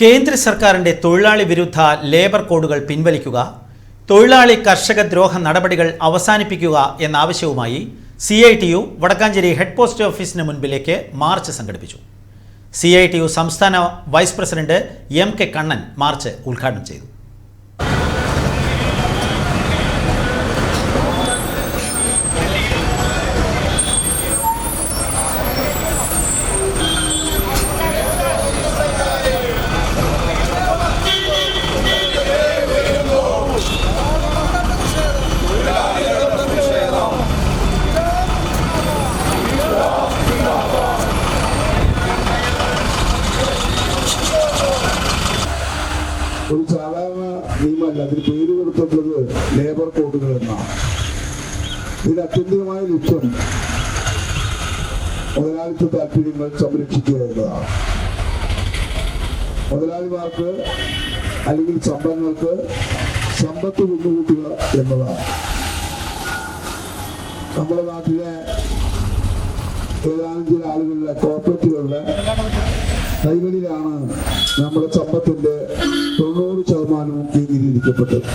കേന്ദ്ര സർക്കാരിന്റെ തൊഴിലാളി വിരുദ്ധ ലേബർ കോഡുകൾ പിൻവലിക്കുക തൊഴിലാളി കർഷക ദ്രോഹ നടപടികൾ അവസാനിപ്പിക്കുക എന്ന ആവശ്യവുമായി C I T U Vadakkanchery head post ഓഫീസിന് മുൻപിലേക്ക് മാർച്ച് സംഘടിപ്പിച്ചു. സി ഐ ടി യു സംസ്ഥാന vice president M K Kannan march ഉദ്ഘാടനം ചെയ്തു. ഒരു സാധാരണ നിയമമല്ല അതിന് പേര് കൊടുത്തിട്ടുള്ളത് ലേബർ കോഡുകൾ എന്നാണ്. ഇതിന് അത്യന്തികമായ ലക്ഷ്യം മുതലാളിത്ത താല്പര്യങ്ങൾ സംരക്ഷിക്കുക എന്നതാണ്. മുതലാളിമാർക്ക് അല്ലെങ്കിൽ സമ്പന്നങ്ങൾക്ക് സമ്പത്ത് കൊണ്ടുകൂട്ടുക എന്നതാണ്. നമ്മുടെ നാട്ടിലെ ഏതാനും ചില ആളുകളുടെ കോർപ്പറേറ്റുകളുടെ കൈകളിലാണ് നമ്മുടെ ചമ്പത്തിന്റെ തൊണ്ണൂറ് ശതമാനവും കേന്ദ്രീകരിക്കപ്പെട്ടത്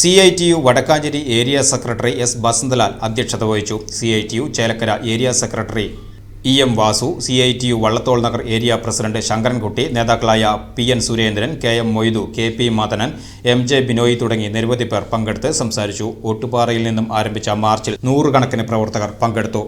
C I T U Vadakkanchery area secretary S Basanthlal അധ്യക്ഷത വഹിച്ചു. C I T U Chelakkara area secretary E M Vasu C I T U Vallathol Nagar area president Sankarankutty നേതാക്കളായ P N Surendran K M Moidu K P Madanan M J Binoy തുടങ്ങി നിരവധി പേർ പങ്കെടുത്ത് സംസാരിച്ചു. ഒട്ടുപാറയിൽ നിന്നും ആരംഭിച്ച മാർച്ചിൽ നൂറുകണക്കിന് പ്രവർത്തകർ പങ്കെടുത്തു.